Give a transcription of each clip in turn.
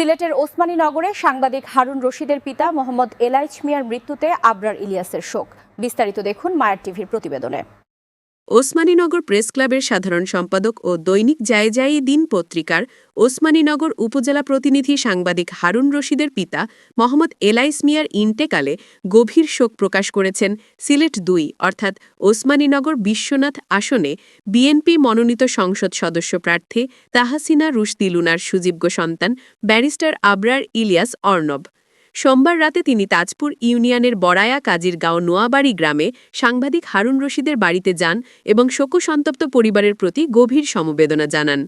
সিলেটের ওসমানী নগরে সাংবাদিক হারুন রশিদের পিতা মোহাম্মদ এলাইচ মিয়ার মৃত্যুতে আবরার ইলিয়াসের শোক। বিস্তারিত দেখুন মায়ার টিভির প্রতিবেদনে। ওসমানীনগর প্রেস ক্লাবের সাধারণ সম্পাদক ও দৈনিক জায়জাই দিন পত্রিকার ওসমানীনগর উপজেলা প্রতিনিধি সাংবাদিক হারুন রশিদের পিতা মোহাম্মদ এলাইস মিয়ার ইন্টেকালে গভীর শোক প্রকাশ করেছেন সিলেট দুই, অর্থাৎ ওসমানীনগর বিশ্বনাথ আসনে বিএনপি মনোনীত সংসদ সদস্য প্রার্থী তাহাসিনা রুশদি লুনার সুযোগ্য সন্তান ব্যারিস্টার আবরার ইলিয়াস অর্ণব। সোমবার রাতে তিনি তাজপুর ইউনিয়নের বড়ায়া কাজিরগাঁও নোয়াবাড়ি গ্রামে সাংবাদিক হারুন রশিদের বাড়িতে যান এবং শোকসন্তপ্ত পরিবারের প্রতি গভীর সমবেদনা জানান।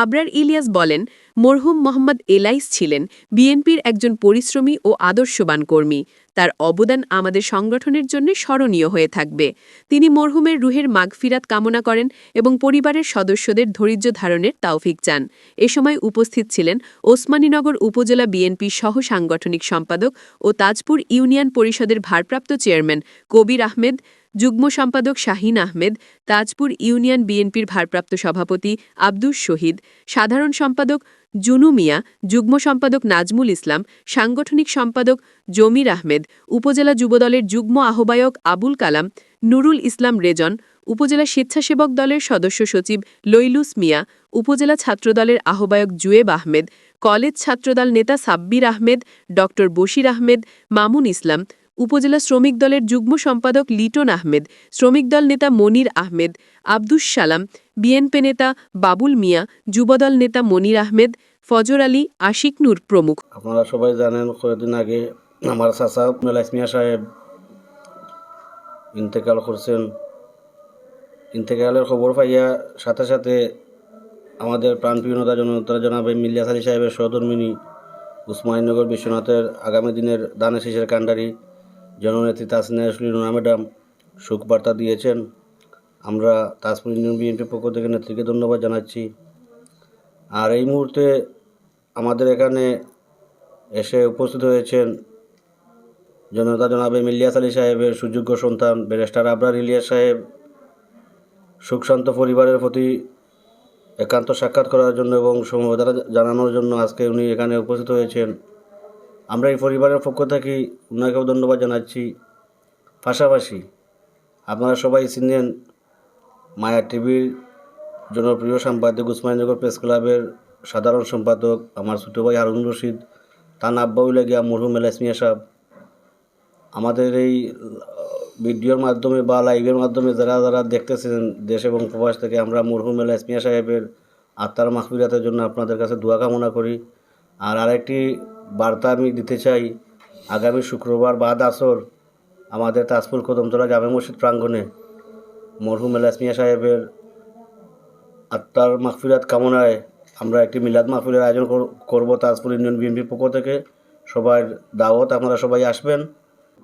আবরার ইলিয়াস বলেন, মরহুম মোহাম্মদ এলাইস ছিলেন, বিএনপির একজন পরিশ্রমী ও আদর্শবান কর্মী। তার অবদান আমাদের সংগঠনের জন্য স্মরণীয় হয়ে থাকবে। তিনি মরহুমের রুহের মাগফিরাত কামনা করেন এবং পরিবারের সদস্যদের ধৈর্য ধারণের তাওফিক চান। এ সময় উপস্থিত ছিলেন ওসমানীনগর উপজেলা বিএনপি সহ সাংগঠনিক সম্পাদক ও তাজপুর ইউনিয়ন পরিষদের ভারপ্রাপ্ত চেয়ারম্যান কবির আহমেদ যুগ্ম সম্পাদক শাহিন আহমেদ, তাজপুর ইউনিয়ন বিএনপির ভারপ্রাপ্ত সভাপতি আব্দুস শহীদ, সাধারণ সম্পাদক জুনু মিয়া, যুগ্ম সম্পাদক নাজমুল ইসলাম, সাংগঠনিক সম্পাদক জমির আহমেদ, উপজেলা যুবদলের যুগ্ম আহ্বায়ক আবুল কালাম, নুরুল ইসলাম রেজন, উপজেলা স্বেচ্ছাসেবক দলের সদস্য সচিব লইলুস মিয়া, উপজেলা ছাত্রদলের আহ্বায়ক জুয়েব আহমেদ, কলেজ ছাত্রদল নেতা সাব্বির আহমেদ ড বশির আহমেদ, মামুন ইসলাম উপজেলা শ্রমিক দলের যুগ্ম সম্পাদক লিটন আহমেদ, শ্রমিক দল নেতা মনির আহমেদ, আব্দুস সালাম, বিএনপি নেতা বাবুল মিয়া যুবদল নেতা মনির আহমেদ, ফজর আলী, আশিক নূর প্রমুখ। আপনারা সবাই জানেন, কয়েকদিন আগে আমার চাচা মেলাইস মিয়া সাহেব ইন্তেকাল করছেন। ইন্তেকালের খবর পাইয়া সাথে সাথে আমাদের প্রাণপ্রিয় নেতা জনতা জনাবে মিল্লিয়াস আলী সাহেবের সহধর্মিনী উসমানীনগর বিশ্বনাথের আগামী দিনের দানে শীষের কাণ্ডারি জননেত্রী তাসিনা রুনা ম্যাডাম শোক বার্তা দিয়েছেন। আমরা তাজপুর ইউনিয়ন বিএনপির পক্ষ থেকে নেত্রীকে ধন্যবাদ জানাচ্ছি। আর এই মুহূর্তে আমাদের এখানে এসে উপস্থিত হয়েছেন জনতা জনাবে মিলিয়াস আলী সাহেবের সুযোগ্য সন্তান, ব্যারিস্টার আবরার ইলিয়াস সাহেব। সুখশান্ত পরিবারের প্রতি একান্ত সাক্ষাৎ করার জন্য এবং সমবেদনা জানানোর জন্য আজকে উনি এখানে উপস্থিত হয়েছেন। আমরা এই পরিবারের পক্ষ থেকে ওনাকেও ধন্যবাদ জানাচ্ছি। পাশাপাশি আপনারা সবাই চিনেন মায়া টিভির জনপ্রিয় সাংবাদিক উসমানীনগর প্রেস ক্লাবের সাধারণ সম্পাদক আমার ছোটো ভাই হারুন রশিদ, তার আব্বা হইলে গিয়া মরহুম এলাস মিয়া সাহেব। আমাদের এই ভিডিওর মাধ্যমে বা লাইভের মাধ্যমে যারা যারা দেখতেছেন দেশ এবং প্রবাস থেকে আমরা মরহুম এলাস মিয়া সাহেবের আত্মার মাহফিরাতের জন্য আপনাদের কাছে দোয়া কামনা করি। আর আরেকটি বার্তা আমি দিতে চাই। আগামী শুক্রবার বাদ আসর আমাদের তাজপুর কদমতলা জামে মসজিদ প্রাঙ্গণে মরহুম এলাস মিয়া সাহেবের আত্মার মাহফিরাত কামনায় আমরা একটি মিলাদ মাহফিলের আয়োজন করব তাজপুর ইউনিয়ন বিএনপির পক্ষ থেকে। সবাই দাওয়াত, আপনারা সবাই আসবেন।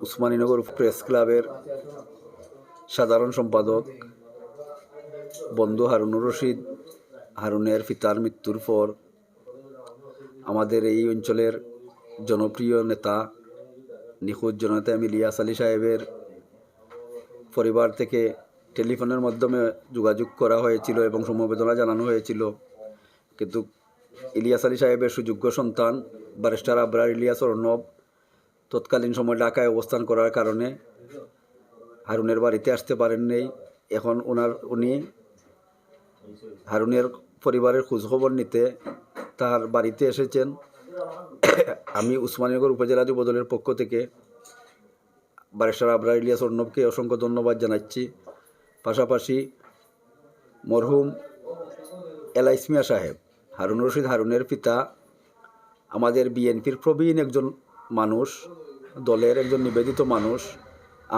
উসমানীনগর প্রেস ক্লাবের সাধারণ সম্পাদক বন্ধু হারুনুর রশিদ, হারুনের পিতার মৃত্যুর পর আমাদের এই অঞ্চলের জনপ্রিয় নেতা, নিখোঁজ জনতা ইলিয়াস আলী সাহেবের পরিবার থেকে টেলিফোনের মাধ্যমে যোগাযোগ করা হয়েছিল এবং সমবেদনা জানানো হয়েছিল। কিন্তু ইলিয়াস আলী সাহেবের সুযোগ্য সন্তান ব্যারিস্টার আবরার ইলিয়াস অর্ণব তৎকালীন সময় ঢাকায় অবস্থান করার কারণে হারুনের বাড়িতে আসতে পারেন নেই। এখন ওনার, উনি হারুনের পরিবারের খোঁজখবর নিতে তার বাড়িতে এসেছেন। আমি উসমানীনগর উপজেলা যুবদলের পক্ষ থেকে ব্যারিস্টার আবরার ইলিয়াস অর্ণবকে অসংখ্য ধন্যবাদ জানাচ্ছি। পাশাপাশি মরহুম এলাইসমিয়া সাহেব, হারুন রশিদ হারুনের পিতা, আমাদের বিএনপির প্রবীণ একজন মানুষ, দলের একজন নিবেদিত মানুষ।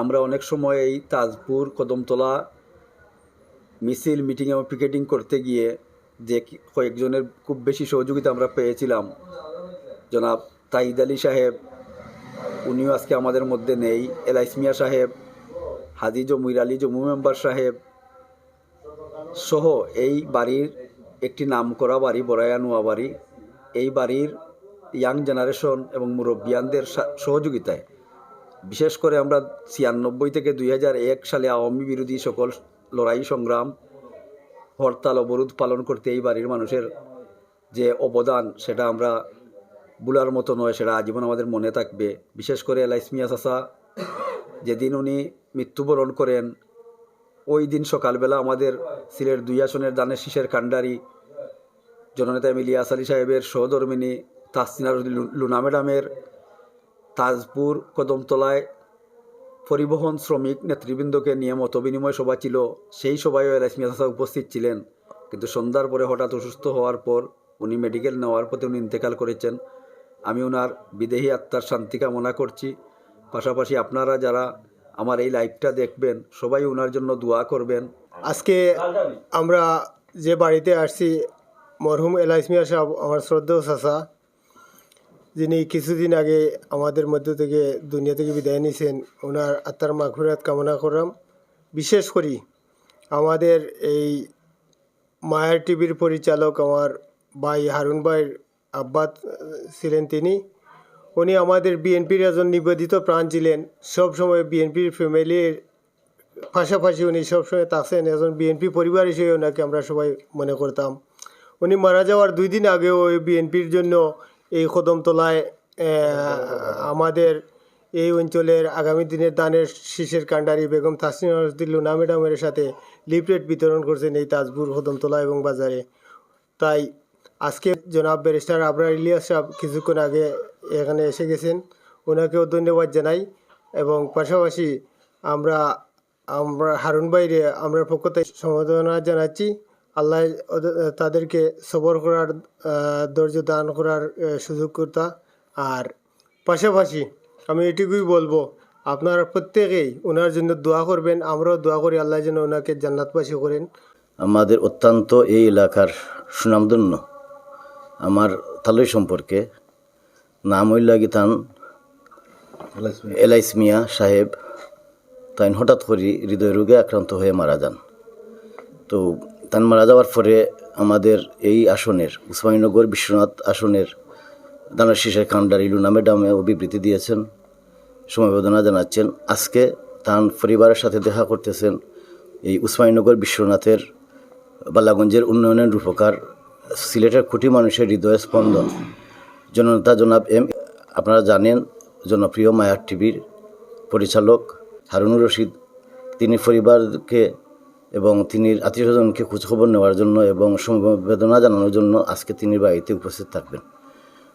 আমরা অনেক সময় এই তাজপুর, কদমতলা মিছিল, মিটিং এবং পিকেটিং করতে গিয়ে যে কয়েকজনের খুব বেশি সহযোগিতা আমরা পেয়েছিলাম। জনাব তাহিদ আলী সাহেব, উনিও আজকে আমাদের মধ্যে নেই। এলাইস মিয়া সাহেব, হাজি জমির আলী জমু মেম্বার সাহেব সহ এই বাড়ির একটি নামকরা বাড়ি বড়ায়া নোয়া বাড়ি, এই বাড়ির ইয়াং জেনারেশন এবং মুরব্বিয়ানদের সহযোগিতায়। বিশেষ করে আমরা ছিয়ানব্বই থেকে দুই হাজার এক সালে আওয়ামী বিরোধী সকল লড়াই সংগ্রাম হরতাল অবরোধ পালন করতে এই বাড়ির মানুষের যে অবদান, সেটা আমরা বুলার মতো নয়, সেটা আজীবন আমাদের মনে থাকবে। বিশেষ করে এলাইস মিয়া চাচা, যেদিন উনি মৃত্যুবরণ করেন, ওই দিন সকালবেলা আমাদের সিলেট দুই আসনের দানের শীষের কাণ্ডারি জননেতা মিলিয়াস আলী সাহেবের সহধর্মিনী তাসিনার লুনা ম্যাডামের তাজপুর কদমতলায় পরিবহন শ্রমিক নেতৃবৃন্দকে নিয়ে মত বিনিময় সভা ছিল, সেই সভায়ও মিয়া চাচা উপস্থিত ছিলেন। কিন্তু সন্ধ্যার পরে হঠাৎ অসুস্থ হওয়ার পর উনি মেডিকেল নেওয়ার পথে উনি ইন্তেকাল করেছেন। আমি ওনার বিদেহী আত্মার শান্তি কামনা করছি। পাশাপাশি আপনারা যারা আমার এই লাইভটা দেখবেন, সবাই ওনার জন্য দোয়া করবেন। আজকে আমরা যে বাড়িতে আসছি, মরহুম এলাইস মিয়া সাহেব, আমার শ্রদ্ধেয় চাচা যিনি কিছুদিন আগে আমাদের মধ্য থেকে দুনিয়া থেকে বিদায় নিয়েছেন, ওনার আত্মার মাঘুরাত কামনা করলাম। বিশেষ করি আমাদের এই মায়ার টিভির পরিচালক আমার ভাই হারুন ভাইয়ের আব্বাত ছিলেন তিনি। উনি আমাদের বিএনপির একজন নিবেদিত প্রাণ ছিলেন। সবসময় বিএনপির ফ্যামিলির পাশাপাশি উনি সবসময় থাকছেন। একজন বিএনপি পরিবার হিসেবে ওনাকে আমরা সবাই মনে করতাম। উনি মারা যাওয়ার দুই দিন আগেও ওই বিএনপির জন্য এই কদমতলায় আমাদের এই অঞ্চলের আগামী দিনের দানের শীষের কাণ্ডারি বেগম তাসনিম লুনা ম্যাডামের সাথে লিফলেট বিতরণ করছেন এই তাজপুর কদমতলা এবং বাজারে। তাই আজকে জনাব ব্যারিস্টার আবরার ইলিয়াস সাহেব কিছুক্ষণ আগে এখানে এসে গেছেন। ওনাকেও ধন্যবাদ জানাই এবং পাশাপাশি আমরা আমরা হারুন বাইরে আমরা পক্ষ থেকে জানাচ্ছি। আল্লাহ তাদেরকে সবর করার ধৈর্য দান করার সুযোগ করতা। আর পাশাপাশি আমি এটুকুই বলব আপনারা প্রত্যেকেই ওনার জন্য দোয়া করবেন। আমরাও দোয়া করি আল্লাহ যেন ওনাকে জান্নাতবাসী করেন। আমাদের অত্যন্ত এই এলাকার সুনামধন্য আমার তালই সম্পর্কে নাম হইল গিতান এলাইস মিয়া সাহেব। তাই হঠাৎ করে হৃদয় রোগে আক্রান্ত হয়ে মারা যান। তো তান মারা যাওয়ার পরে আমাদের এই আসনের, উসমানীনগর বিশ্বনাথ আসনের দানার শীষের কান্ডারি লুনা ম্যাডামে বিবৃতি দিয়েছেন, সমবেদনা জানাচ্ছেন। আজকে তার পরিবারের সাথে দেখা করতেছেন এই উসমানীনগর বিশ্বনাথের বালাগঞ্জের উন্নয়নের রূপকার সিলেটের কোটি মানুষের হৃদয় স্পন্দন। জননেতা জনাব এম, আপনারা জানেন, জনপ্রিয় মায়ার টিভির পরিচালক হারুনুর রশিদ। তিনি পরিবারকে এবং তিনি আত্মীয় স্বজনকে খোঁজখবর নেওয়ার জন্য এবং সমবেদনা জানানোর জন্য আজকে তিনি বাড়িতে উপস্থিত থাকবেন।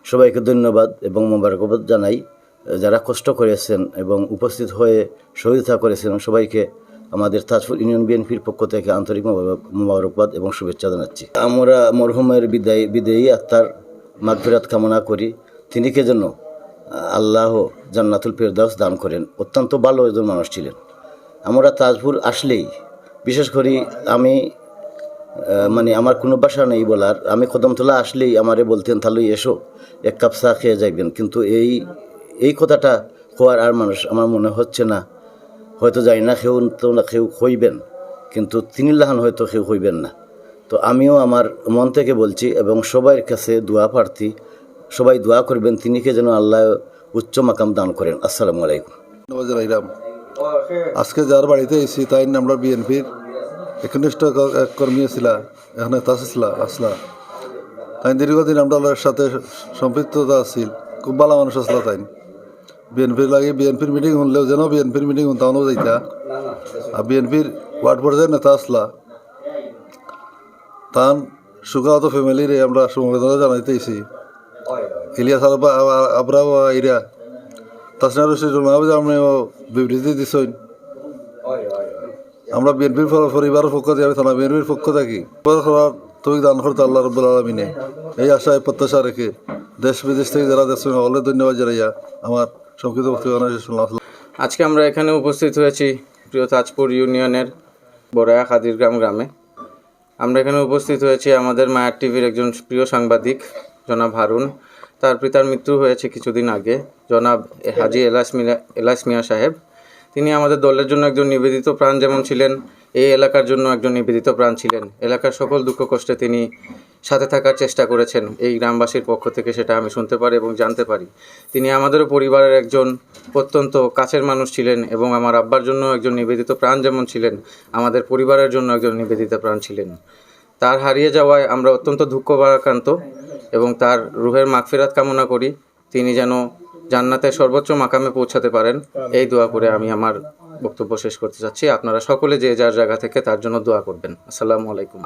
সবাইকে ধন্যবাদ এবং মোবারকবাদ জানাই। যারা কষ্ট করেছেন এবং উপস্থিত হয়ে সহযোগিতা করেছেন, সবাইকে আমাদের তাজপুর ইউনিয়ন বিএনপির পক্ষ থেকে আন্তরিক মোবারকবাদ এবং শুভেচ্ছা জানাচ্ছি। আমরা মরহুমের বিদায়, বিদায়ী আত্মার মাগফিরাত কামনা করি। তিনি কে যেন আল্লাহ জান্নাতুল ফেরদাউস দান করেন। অত্যন্ত ভালো একজন মানুষ ছিলেন। আমরা তাজপুর আসলেই বিশেষ করে আমি মানে আমার কোনো বাসা নেই বলার। আমি কদমতলা আসলেই আমারে বলতেন, তাহলে এসো, এক কাপ চা খেয়ে যাইবেন। কিন্তু এই এই কথাটা হওয়ার আর মানুষ আমার মনে হচ্ছে না। হয়তো যাই না কেউ তো না কেউ হইবেন কিন্তু তিনি লাহান হয়তো কেউ হইবেন না। তো আমিও আমার মন থেকে বলছি এবং সবার কাছে দোয়া প্রার্থী, সবাই দোয়া করবেন তিনিকে যেন আল্লাহ উচ্চ মাকাম দান করেন। আসসালামু আলাইকুম। আজকে যার বাড়িতে এসেছি তাই আমরা বিএনপির একনিষ্ঠ এক কর্মী ছিল, এখানে তাসিসলা আসলা। তাই দীর্ঘদিন আমরা সাথে সম্পৃক্ততা আছিল খুব ভালো মানুষ আসলা তাই। বিএনপির লাগে বিএনপির মিটিং হলেও যেন বিএনপির মিটিং তাও যাইতা। আর বিএনপির ওয়ার্ড পর্যায়ের নেতা আসলা। তান সুগাহত ফ্যামিলিরে আমরা সমবেদনা জানাইতেছি। ইলিয়াস আলবা আবরা ইরা তাছাড়া রশিদ মাহবুব আপনি বিবৃতি দিছেন। আমরা বিএনপির পরিবারের পক্ষ থেকে থানা বিএনপির পক্ষ থাকি তুমি দান করতে আল্লাহ রব্বুল আলমিনে এই আশায় প্রত্যাশা রেখে দেশ বিদেশ থেকে যারা দেখছেন সকলে ধন্যবাদ জানাইয়া আমার সংক্ষিপ্ত বক্তব্য আজকে আমরা এখানে উপস্থিত হয়েছি প্রিয় তাজপুর ইউনিয়নের বড়ায়া খাদিরগ্রাম গ্রামে। আমরা এখানে উপস্থিত হয়েছি আমাদের মায়ার টিভির একজন প্রিয় সাংবাদিক, জনাব হারুন। তার পিতার মৃত্যু হয়েছে কিছুদিন আগে, জনাব হাজি এলাস মিয়া এলাস মিয়া সাহেব। তিনি আমাদের দলের জন্য একজন নিবেদিত প্রাণ যেমন ছিলেন, এই এলাকার জন্য একজন নিবেদিত প্রাণ ছিলেন। এলাকার সকল দুঃখ কষ্টে তিনি সাথে থাকার চেষ্টা করেছেন। এই গ্রামবাসীর পক্ষ থেকে সেটা আমি শুনতে পারি এবং জানতে পারি। তিনি আমাদেরও পরিবারের একজন অত্যন্ত কাছের মানুষ ছিলেন এবং আমার আব্বার জন্য একজন নিবেদিত প্রাণ যেমন ছিলেন, আমাদের পরিবারের জন্য একজন নিবেদিত প্রাণ ছিলেন। তার হারিয়ে যাওয়ায় আমরা অত্যন্ত দুঃখ ভারাক্রান্ত এবং তার রুহের মাগফিরাত কামনা করি, তিনি যেন জান্নাতের সর্বোচ্চ মাকামে পৌঁছাতে পারেন। এই দোয়া করে আমি আমার বক্তব্য শেষ করতে চাচ্ছি। আপনারা সকলে যে যার জায়গা থেকে তার জন্য দোয়া করবেন। আসসালামু আলাইকুম।